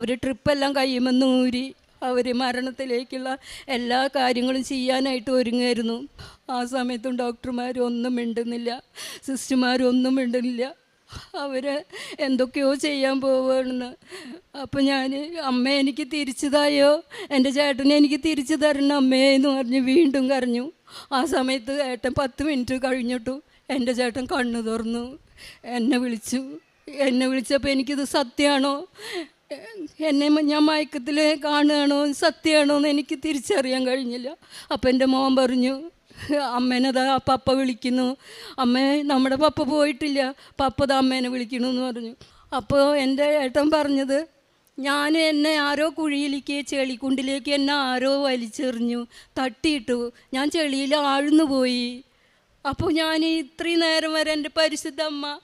അവർ ട്രിപ്പെല്ലാം കഴിയുമെന്ന് ഊരി അവർ മരണത്തിലേക്കുള്ള എല്ലാ കാര്യങ്ങളും ചെയ്യാനായിട്ട് ഒരുങ്ങായിരുന്നു. ആ സമയത്തും ഡോക്ടർമാരും ഒന്നും മിണ്ടുന്നില്ല സിസ്റ്റർമാരും ഒന്നും മിണ്ടുന്നില്ല. അവർ എന്തൊക്കെയോ ചെയ്യാൻ പോവുകയാണെന്ന് അപ്പോൾ ഞാൻ അമ്മ എനിക്ക് തിരിച്ചതായോ? എന്റെ ചേട്ടനെ എനിക്ക് തിരിച്ചു തരണം അമ്മേ എന്ന് പറഞ്ഞ് വീണ്ടും കരഞ്ഞു. ആ സമയത്ത് ഏട്ടൻ പത്ത് മിനിറ്റ് കഴിഞ്ഞിട്ടു എന്റെ ചേട്ടൻ കണ്ണു തുറന്നു. എന്നെ വിളിച്ചു. എന്നെ വിളിച്ചപ്പോൾ എനിക്കിത് സത്യമാണോ? എന്നെ ഞാൻ മയക്കത്തിൽ കാണുകയാണോ? സത്യമാണോ എന്ന് എനിക്ക് തിരിച്ചറിയാൻ കഴിഞ്ഞില്ല. അപ്പം എന്റെ മോൻ പറഞ്ഞു അമ്മേനതാ പപ്പ വിളിക്കുന്നു. അമ്മേ നമ്മുടെ പപ്പ പോയിട്ടില്ല. പപ്പത് അമ്മേനെ വിളിക്കണു എന്ന് പറഞ്ഞു. അപ്പോൾ എന്റെ ഏട്ടൻ പറഞ്ഞത് ഞാൻ എന്നെ ആരോ കുഴിയിലേക്ക് ചെളിക്കുണ്ടിലേക്ക് എന്നെ ആരോ വലിച്ചെറിഞ്ഞു തട്ടിയിട്ടു. ഞാൻ ചെളിയിൽ ആഴ്ന്നു പോയി. അപ്പോൾ ഞാൻ ഇത്രയും നേരം വരെ എന്റെ പരിശുദ്ധ അമ്മ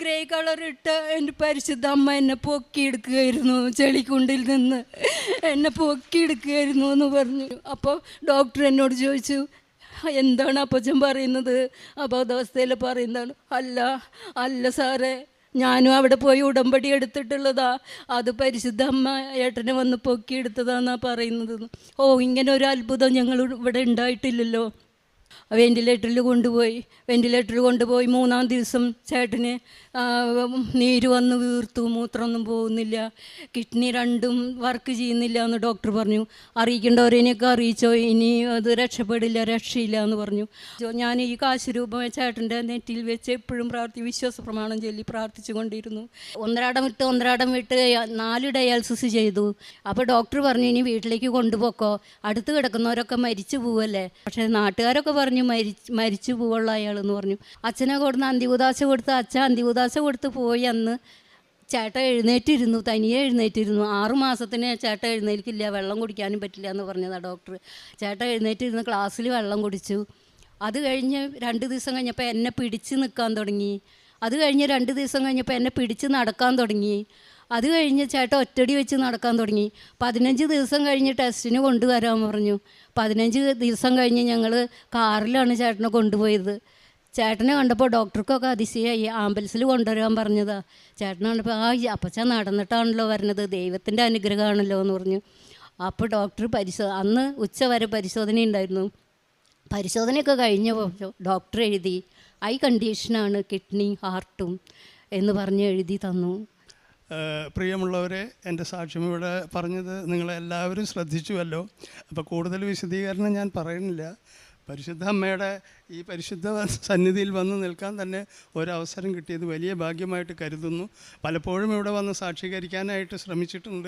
ഗ്രേ കളർ ഇട്ട് എന്റെ പരിശുദ്ധ അമ്മ എന്നെ പൊക്കിയെടുക്കുകയായിരുന്നു ചെളിക്കുണ്ടിൽ നിന്ന് എന്നെ പൊക്കിയെടുക്കുകയായിരുന്നു എന്ന് പറഞ്ഞു. അപ്പോൾ ഡോക്ടർ എന്നോട് ചോദിച്ചു എന്താണ് അപ്പച്ചൻ പറയുന്നത്? അബോധാവസ്ഥയിൽ പറയുന്നതാണ് അല്ല അല്ല സാറേ ഞാനും അവിടെ പോയി ഉടമ്പടി എടുത്തിട്ടുള്ളതാ. അത് പരിശുദ്ധ അമ്മ ഏട്ടനെ വന്ന് പൊക്കിയെടുത്തതാന്നാ പറയുന്നത്. ഓ ഇങ്ങനെ ഒരു അത്ഭുതം ഞങ്ങൾ ഇവിടെ ഉണ്ടായിട്ടില്ലല്ലോ. വെന്റിലേറ്ററിൽ കൊണ്ടുപോയി. വെന്റിലേറ്ററിൽ കൊണ്ടുപോയി മൂന്നാം ദിവസം ചേട്ടന് നീര് വന്ന് വീർത്തു മൂത്രമൊന്നും പോകുന്നില്ല. കിഡ്നി രണ്ടും വർക്ക് ചെയ്യുന്നില്ല എന്ന് ഡോക്ടർ പറഞ്ഞു. അറിയിക്കേണ്ടവരെയൊക്കെ അറിയിച്ചോ? ഇനി അത് രക്ഷപ്പെടില്ല രക്ഷയില്ല എന്ന് പറഞ്ഞു. ഞാൻ ഈ കാശ് ചേട്ടന്റെ നെറ്റിൽ വെച്ച് എപ്പോഴും പ്രാർത്ഥി വിശ്വാസ പ്രമാണം ചൊല്ലി പ്രാർത്ഥിച്ചു കൊണ്ടിരുന്നു. ഒന്നരാടം വിട്ട് ഒന്നരാടം വിട്ട് നാല് ഡയാലിസിസ് ചെയ്തു. അപ്പോൾ ഡോക്ടർ പറഞ്ഞു ഇനി വീട്ടിലേക്ക് കൊണ്ടുപോക്കോ. അടുത്ത് കിടക്കുന്നവരൊക്കെ മരിച്ചു പോവല്ലേ? പക്ഷേ നാട്ടുകാരൊക്കെ പറഞ്ഞു മരിച്ച് മരിച്ചു പോവുള്ള എന്ന് പറഞ്ഞു. അച്ഛനെ കൊടുന്ന് അന്തികുദാശ കൊടുത്ത് അച്ഛൻ അന്തികുദാശ കൊടുത്ത് പോയി അന്ന് ചേട്ട എഴുന്നേറ്റിരുന്നു തനിയെ എഴുന്നേറ്റിരുന്നു. ആറു മാസത്തിന് ചേട്ട എഴുന്നേൽക്കില്ല വെള്ളം കുടിക്കാനും പറ്റില്ല എന്ന് പറഞ്ഞതാണ് ഡോക്ടർ ചേട്ട എഴുന്നേറ്റിരുന്ന് ക്ലാസ്സിൽ വെള്ളം കുടിച്ചു. അത് കഴിഞ്ഞ് രണ്ട് ദിവസം കഴിഞ്ഞപ്പോൾ എന്നെ പിടിച്ച് നിൽക്കാൻ തുടങ്ങി. അത് കഴിഞ്ഞ് രണ്ട് ദിവസം കഴിഞ്ഞപ്പോൾ എന്നെ പിടിച്ച് നടക്കാൻ തുടങ്ങി. അത് കഴിഞ്ഞ് ചേട്ടൻ ഒറ്റടി വെച്ച് നടക്കാൻ തുടങ്ങി. പതിനഞ്ച് ദിവസം കഴിഞ്ഞ് ടെസ്റ്റിന് കൊണ്ടുവരാൻ പറഞ്ഞു. പതിനഞ്ച് ദിവസം കഴിഞ്ഞ് ഞങ്ങൾ കാറിലാണ് ചേട്ടനെ കൊണ്ടുപോയത്. ചേട്ടനെ കണ്ടപ്പോൾ ഡോക്ടർക്കൊക്കെ അതിശയായി. ആംബുലൻസിൽ കൊണ്ടുവരാൻ പറഞ്ഞതാ. ചേട്ടനെ കണ്ടപ്പോൾ ആ അപ്പച്ച നടന്നിട്ടാണല്ലോ വരുന്നത് ദൈവത്തിന്റെ അനുഗ്രഹമാണല്ലോ എന്ന് പറഞ്ഞു. അപ്പോൾ ഡോക്ടർ പരിശോ അന്ന് ഉച്ച വരെ പരിശോധന ഉണ്ടായിരുന്നു. പരിശോധനയൊക്കെ കഴിഞ്ഞപ്പോൾ ഡോക്ടർ എഴുതി ഐ കണ്ടീഷനാണ് കിഡ്നി ഹാർട്ടും എന്ന് പറഞ്ഞ് എഴുതി തന്നു. പ്രിയമുള്ളവരെ എന്റെ സാക്ഷ്യം ഇവിടെ പറഞ്ഞത് നിങ്ങളെല്ലാവരും ശ്രദ്ധിച്ചുവല്ലോ. അപ്പോൾ കൂടുതൽ വിശദീകരണം ഞാൻ പറയുന്നില്ല. പരിശുദ്ധ അമ്മയുടെ ഈ പരിശുദ്ധ സന്നിധിയിൽ വന്ന് നിൽക്കാൻ തന്നെ ഒരവസരം കിട്ടിയത് വലിയ ഭാഗ്യമായിട്ട് കരുതുന്നു. പലപ്പോഴും ഇവിടെ വന്ന് സാക്ഷീകരിക്കാനായിട്ട് ശ്രമിച്ചിട്ടുണ്ട്.